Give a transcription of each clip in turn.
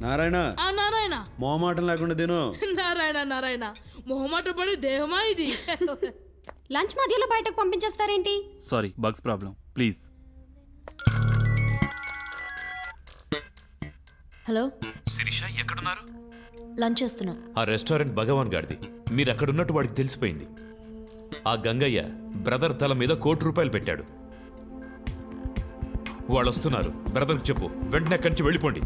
నారాయణ. ఆ నారాయణ. మొహమాటం లేకుండా తిను. నారాయణ నారాయణ. మొహమాట పడి దేహమా ఇది? లంచ్ మధ్యలో బయటకు పంపించేస్తారేంటి? Sorry bugs problem please hello? Sirisha ఎక్కడున్నారు? లంచ్ చేస్తున్నా. ఆ రెస్టారెంట్ భగవాన్ గారిది. మీరు అక్కడ ఉన్నట్టు వాడికి తెలిసిపోయింది. ఆ గంగయ్య బ్రదర్ తల మీద కోటి రూపాయలు పెట్టాడు. వాళ్ళు వస్తున్నారు బ్రదర్కి చెప్పు. వెంటనే అక్కడి నుంచి వెళ్ళిపోండి.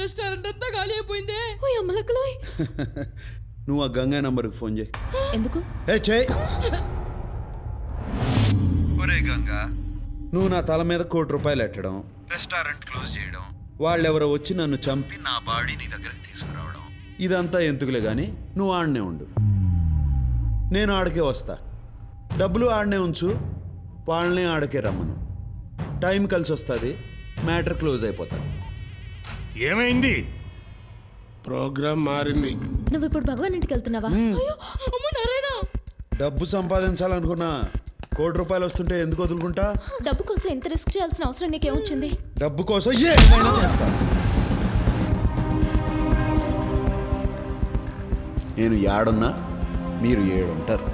రెస్టారెంట్ అంతా ఖాళీ అయిపోయిందే. ఓ అమ్మలక్కలోయ్ నువ్వు ఆ గంగా నంబర్కి ఫోన్ చేయి. ఎందుకు? ఏ చేయి. ఒరే గంగా నువ్వు నా తల మీద కోటి రూపాయలు ఎట్టడం రెస్టారెంట్ క్లోజ్ చేయడం వాళ్ళెవరో వచ్చి నన్ను చంపి నా బాడీ నీ దగ్గరికి తీసుకురావడం ఇదంతా ఎందుకులే కానీ నువ్వు ఆడనే ఉండు. నేను ఆడకే వస్తా. డబ్బులు ఆడనే ఉంచు వాళ్ళనే ఆడకే రమ్మను. టైం కలిసి వస్తుంది మ్యాటర్ క్లోజ్ అయిపోతుంది. ఏమైంది? ప్రోగ్రామ్ మారింది. నువ్వు ఇప్పుడు భగవాన్ ఇంటికి వెళ్తున్నావా? అయ్యో, అమ్మ నారాయణ! డబ్బు సంపాదించాలనుకున్నా కోటి రూపాయలు వస్తుంటే ఎందుకు వదులుకుంటా? డబ్బు కోసం ఎంత రిస్క్ చేయాల్సిన అవసరం నీకేమొచ్చింది డబ్బు కోసం ఏమైనా చేస్తా. నేను యాడున్నా మీరు ఏడుంటారు.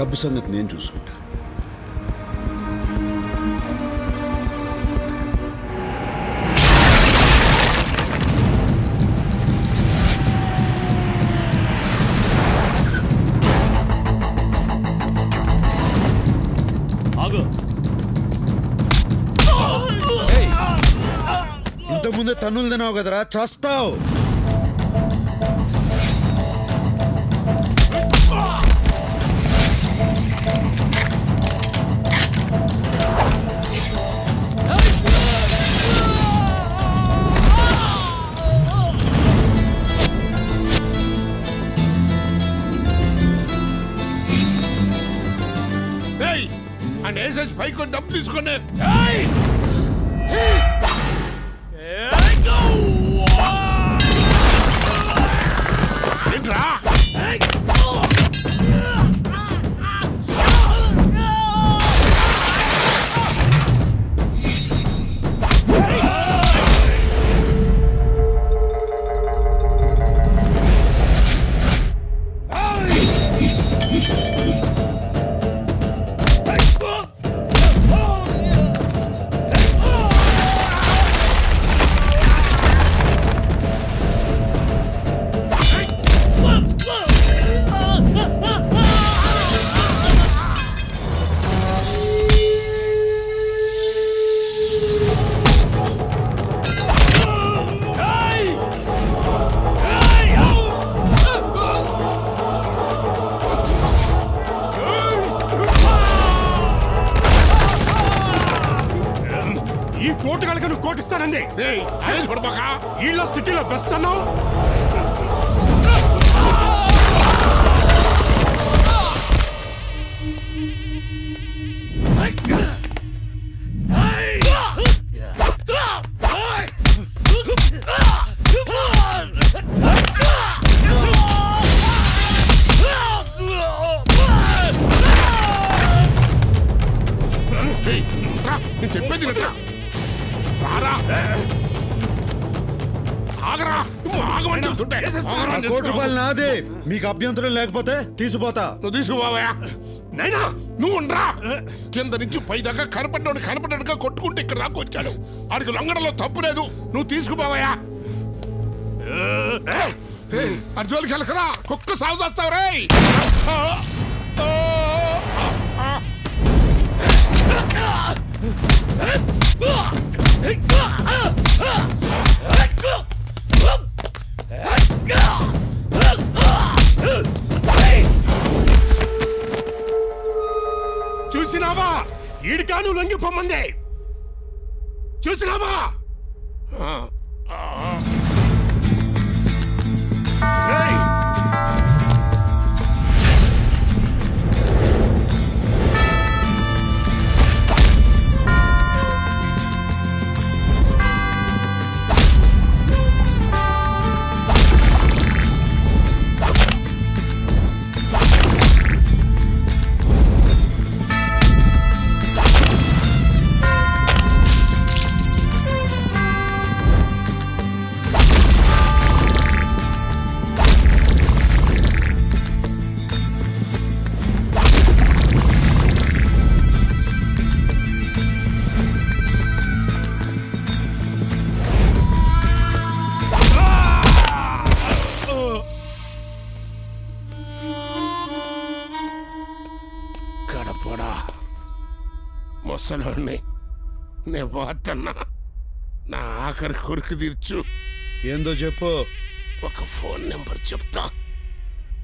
డబ్బు సంగతి నేను చూసుకుంటా. ఇంతకుముందే తన్నులు తినావు కదరా చస్తావు. ఏయ్ ఆ నేసేసి పైకి డబ్బు తీసుకోండి. ఈ కోటు కనుక నువ్వు కోటిస్తానంది. వీళ్ళ సిటీలో బెస్ట్ అన్నావు? చెప్పేది వినరా ఆ కోటి రూపాయలు నాదే. మీకు అభ్యంతరం లేకపోతే తీసిపోతా. నువ్వు తీసుకుపోవా నైనా నువ్వు ఉండరా. కింద నుంచి పై దాకా కనపడ్డాడు కనపడ్డాడుగా కొట్టుకుంటే ఇక్కడ దాకా వచ్చాడు ఆడికి లొంగడంలో తప్పు లేదు. నువ్వు తీసుకుపోవయా అర్జున్కి వెళ్ళకరా. కుక్క సాగు చేస్తావు రే. చూసినావా? ఈడికాను లొంగిపోమ్మంది చూసినావా? ముసలోడిని నే పోతున్నా నా ఆఖరి కొరికి తీర్చు. ఏందో చెప్పు. ఒక ఫోన్ నెంబర్ చెప్తా.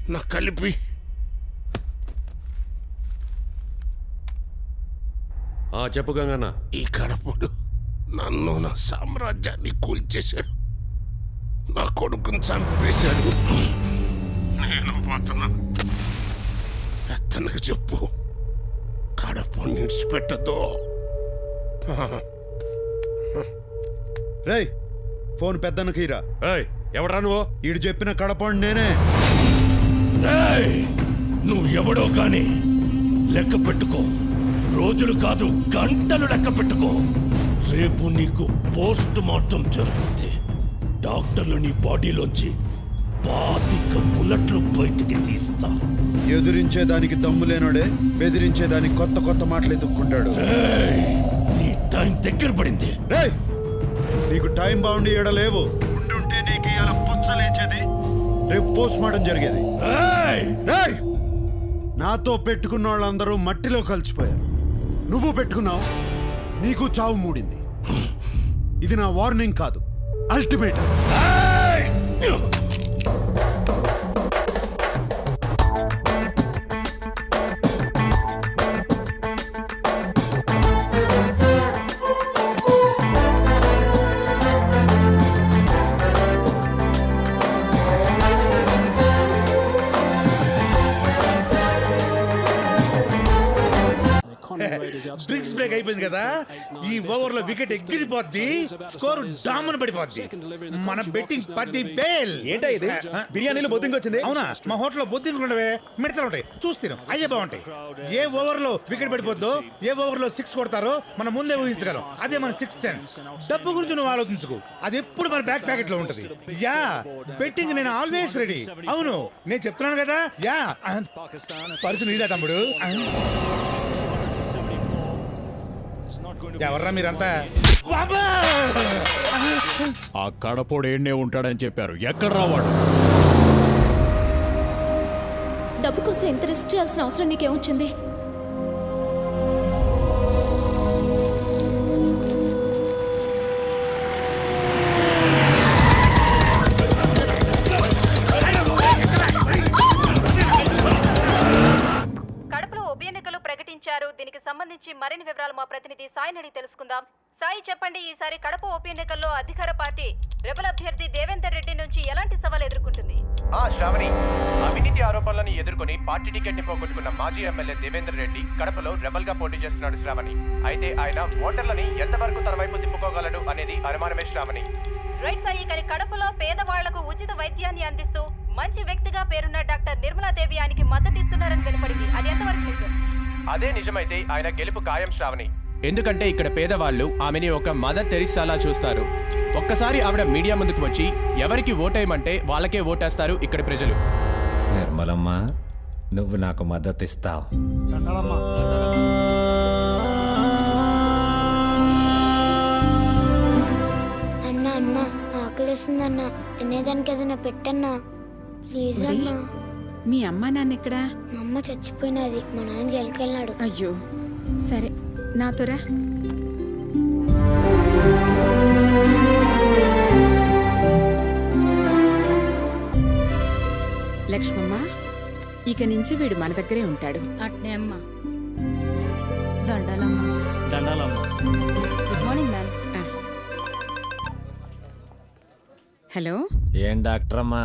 నా కలిపి. ఆ చెప్పు గంగన్న. ఈ కడపుడు నన్ను నా సామ్రాజ్యాన్ని కూల్చేశాడు. నా కొడుకుని చంపేశాడు. నేను పోతున్నా. పెత్తనకు చెప్పు. కడపు నిడిచిపెట్టదు రేయ్ ఫోన్ పెద్దనకీరా ఏయ్ ఎవడ్రా నువ్వు? ఈడు చెప్పిన కడపండి నేనే. నువ్వు ఎవడో గాని లెక్క పెట్టుకో. రోజులు కాదు గంటలు లెక్క పెట్టుకో. రేపు నీకు పోస్ట్ మార్టం జరుగుతుంది డాక్టర్లు నీ బాడీలోంచి పాతిక బుల్లెట్లు బయటికి తీస్తా. ఎదురించేదానికి దమ్ము లేనోడే బెదిరించేదానికి కొత్త కొత్త మాటలు ఎత్తుక్కుంటాడు ఏయ్, నీ టైం దగ్గర పడింది. రేయ్ నీకు టైం బాగుండి లేవు. ఉండుంటే నీకు ఇలా పుచ్చలేచేది రేపు పోస్ట్ మార్టం జరిగేది. రేయ్ నాతో పెట్టుకున్న వాళ్ళందరూ మట్టిలో కలిసిపోయారు. నువ్వు పెట్టుకున్నావు నీకు చావు మూడింది. ఇది నా వార్నింగ్ కాదు అల్టిమేట్. బ్రేక్ అయిపోయింది కదా? ఈ ఓవర్లో వికెట్ ఎగిరిపోద్ది స్కోర్ డామన్ పడిపోద్ది. మన బెట్టింగ్ పది వేల్. ఏంటా ఇది? బిర్యానీలో బొద్దింకి వచ్చింది? అవునా? మా హోటల్లో బొద్దింకులు ఉండవే మిడతలు ఉంటాయి. చూస్తాను అయ్యే బాగుంటాయి. ఏ ఓవర్లో వికెట్ పడిపోద్దో ఏ ఓవర్లో సిక్స్ కొడతారో మనం ముందే ఊహించగలం. అదే మన సిక్స్ సెన్స్ డబ్బు గురించి నువ్వు ఆలోచించుకో. అది ఎప్పుడు మన బ్యాక్ ప్యాకెట్లో ఉంటది. యా బెట్టింగ్ నేను ఆల్వేస్ రెడీ అవును నేను చెప్తున్నాను కదా? యా. పరుసు నీదా తమ్ముడు. ఎవర్రా మీరంతా! ఆ కడపోడు ఏడ్నే ఉంటాడని చెప్పారు. ఎక్కడ రావాడు డబ్బు కోసం ఎంత రిస్క్ చేయాల్సిన అవసరం నీకేమొచ్చింది ప్రకటించారు దీనికి సంబంధించి మరిన్ని వివరాలు మా ప్రతినిధి సాయిని అడిగి తెలుసుకుందాం. సాయి చెప్పండి ఈసారి కడప ఉప ఎన్నికల్లో అధికార పార్టీ రెబల్ అభ్యర్థి దేవేందర్ రెడ్డి నుంచి ఎలాంటి సవాల్ ఎదుర్కొంటుంది? ఆ శ్రావణి అవినీతి ఆరోపణలను ఎదుర్కొని పార్టీ టికెట్ని పోగొట్టుకున్న మాజీ ఎమ్మెల్యే దేవేందర్ రెడ్డి కడపలో రెబల్గా పోటీ చేస్తున్నాడు శ్రావణి. అయితే ఆయన ఓటర్లని ఎంతవరకు తన వైపు తిప్పుకోగలడు అనేది అనుమానమే శ్రావణి. రైట్ సాయి కానీ కడపలో పేదవాళ్ళకు ఉచిత వైద్యాన్ని అందిస్తూ మంచి వ్యక్తిగా పేరున్న డాక్టర్ నిర్మలాదేవి ఆయనకి మద్దతు ఇస్తున్నారని వెలుపడింది. అది ఎంతవరకు నిజం? అదే నిజమైతే ఆయన గెలుపు ఖాయం శ్రావణి. ఎందుకంటే ఇక్కడ పేదవాళ్ళు ఆమెని ఒక మదర్ తెరిసాలా చూస్తారు. ఒక్కసారి ఆవిడ మీడియా ముందుకు వచ్చి ఎవరికి ఓటేయమంటే వాళ్ళకే ఓటేస్తారు ఇక్కడ ప్రజలు. నిర్మలమ్మ నువ్వు నాకు మద్దతు ఇస్తావు. అన్న అన్న ఆకలిస్తుందన్న తినేదానికి ఏదైనా పెట్టన్నా. ప్లీజ్ అన్న. మీ అమ్మ నాన్న ఎక్కడా? మా అమ్మ చచ్చిపోయినది. మా నాన్న జైలుకెళ్ళాడు అయ్యో. సరే నాతోరా లక్ష్మమ్మ ఇక నుంచి వీడు మన దగ్గరే ఉంటాడు. అట్నే అమ్మా. దండాలమ్మా. దండాలమ్మ. గుడ్ మార్నింగ్ మ్యామ్ ఆ. హలో? ఏం డాక్టర్ అమ్మా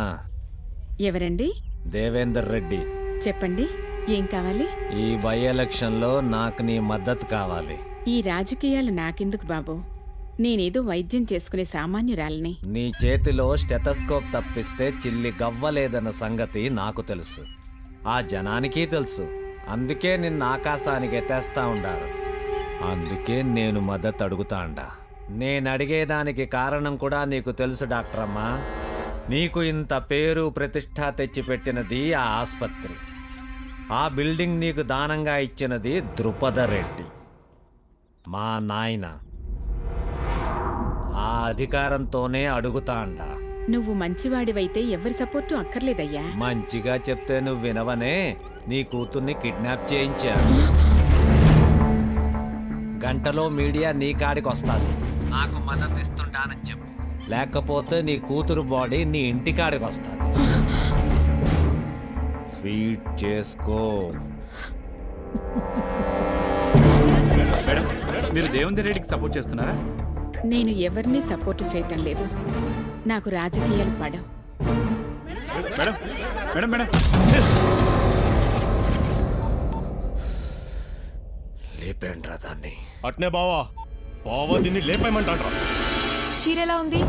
ఎవరండి? దేవేందర్ రెడ్డి. చెప్పండి ఏం కావాలి? ఈ బై ఎలక్షన్లో నాకు నీ మద్దతు కావాలి. ఈ రాజకీయాలు నాకెందుకు బాబు? నేనేదో వైద్యం చేసుకునే సామాన్యురాలిని. నీ చేతిలో స్టెటస్కోప్ తప్పిస్తే చిల్లి గవ్వలేదన్న సంగతి నాకు తెలుసు. ఆ జనానికి తెలుసు. అందుకే నిన్ను ఆకాశానికి ఎత్తేస్తా ఉండారు. అందుకే నేను మద్దతు అడుగుతాండా నేను అడిగేదానికి కారణం కూడా నీకు తెలుసు డాక్టర్ అమ్మా నీకు ఇంత పేరు ప్రతిష్ట తెచ్చిపెట్టినది ఆ ఆసుపత్రి. ఆ బిల్డింగ్ నీకు దానంగా ఇచ్చినది ద్రుపద రెడ్డి. మా నాయన. ఆ అధికారంతోనే అడుగుతాండా. నువ్వు మంచివాడివైతే ఎవరి సపోర్టు అక్కర్లేదయ్యా. మంచిగా చెప్తే నువ్వు వినవనే. నీ కూతుర్ని కిడ్నాప్ చేయించా గంటలో మీడియా నీ కాడికి వస్తుంది నాకు మద్దతు ఇస్తుంటానని చెప్పు. లేకపోతే నీ కూతురు బాడీ నీ ఇంటి కాడికి వస్తుంది. ఫీడ్ చేసుకో. మేడం మీరు దేవేందర్ రెడ్డికి సపోర్ట్ చేస్తున్నారా? నేను ఎవరిని సపోర్టు చేయటం లేదు. నాకు రాజకీయాలు పడవు. Madam madam madam. లేపేండ్రా దాన్ని. అట్నే బావా. బావా దీన్ని లేపేయమంటాడ్రా. చీర ఎలా ఉంది?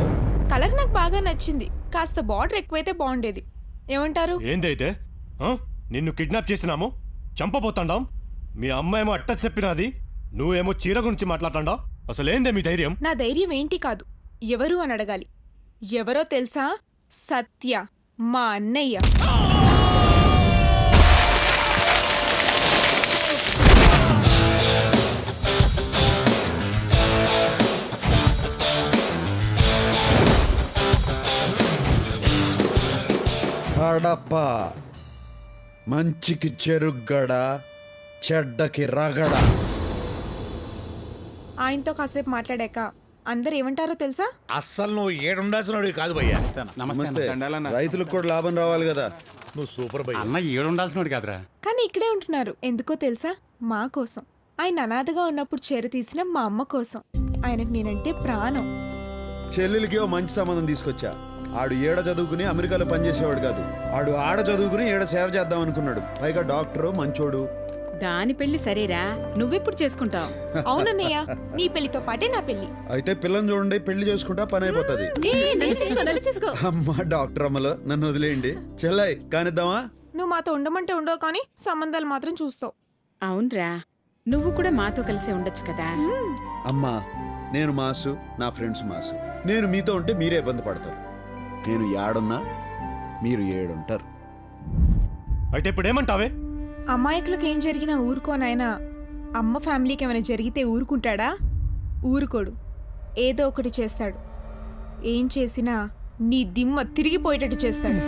కలర్ నాకు బాగా నచ్చింది. కాస్త బార్డర్ ఎక్కువైతే బాగుండేది. ఏమంటారు? ఏందైతే? ఆ? నిన్ను కిడ్నాప్ చేసినాము? చంపబోతాండాం? మీ అమ్మాయేమో అట్ట చెప్పినది. నువ్వేమో చీర గురించి మాట్లాడతాండా అసలు ఏందే మీ ధైర్యం? నా ధైర్యం ఏంటి కాదు. ఎవరు అని అడగాలి. ఎవరో తెలుసా? సత్య మా అన్నయ్య. కడప. మంచికి చెరుగ్గడ చెడ్డకి రగడ. ఆయనతో కాసేపు మాట్లాడాక అందరు ఏమంటారో తెలుసా? అస్సలు నువ్వు ఏడుండాల్సిన కాదు భయ్యా. నమస్తే రైతులకు కూడా లాభం రావాలి కదా. నువ్వు సూపర్ భయ్యా. అన్న ఏడు ఉండాల్సినోడు కాదురా. కానీ ఇక్కడే ఉంటున్నారు. ఎందుకో తెలుసా? మా కోసం. ఆయన అనాథగా ఉన్నప్పుడు చేర తీసిన మా అమ్మ కోసం. ఆయనకు నేనంటే ప్రాణం. చెల్లెలికి ఓ మంచి సంబంధం తీసుకొచ్చా? ఆడు ఏడ చదువుకుని అమెరికాలో పనిచేసేవాడు కాదు. ఆడు ఆడ చదువుకుని ఏడ సేవ చేద్దాం అనుకున్నాడు. పైగా డాక్టరు మంచోడు. దాని పెళ్ళి సరేరా. నువ్వెప్పుడు చేసుకుంటావు? అవునన్నయ్య నీ పెళ్ళితో పాటే నా పెళ్ళి. అయితే పిల్లని చూడండి పెళ్ళి చేసుకుంటా పని అయిపోతుంది. అమ్మా డాక్టర్ అమ్మలో నన్ను వదిలేయండి. చెల్లయ్ కానిద్దామా? నువ్వు మాతో ఉండమంటే ఉండవు కానీ సంబంధాలు మాత్రం చూస్తావు. అవునరా. నువ్వు కూడా మాతో కలిసే ఉండొచ్చు కదా. అమ్మా నేను మాసు నా ఫ్రెండ్స్ మాసు. నేను మీతో ఉంటే మీరే ఇబ్బంది పడతారు. నేను ఏడున్నా మీరు ఏడుంటారు. అయితే ఇప్పుడు ఏమంటావే అమాయకులకు ఏం జరిగినా ఊరుకోనాయనా అమ్మ ఫ్యామిలీకి ఏమైనా జరిగితే ఊరుకుంటాడా? ఊరుకోడు. ఏదో ఒకటి చేస్తాడు. ఏం చేసినా నీ దిమ్మ తిరిగిపోయేటట్టు చేస్తాడు.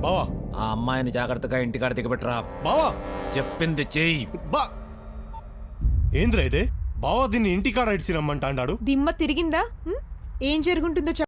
బావా. ఆ అమ్మాయిని జాగ్రత్తగా ఇంటికాడ దిగబెట్టరా. బావా. చెప్పింది చెయ్యి బా. ఏంద్రా ఇదే? బావా దీన్ని ఇంటికాడ ఇడిచి రమ్మంటాడాడు. దిమ్మ తిరిగిందా? ఉం? ఏం జరుగుంటుందో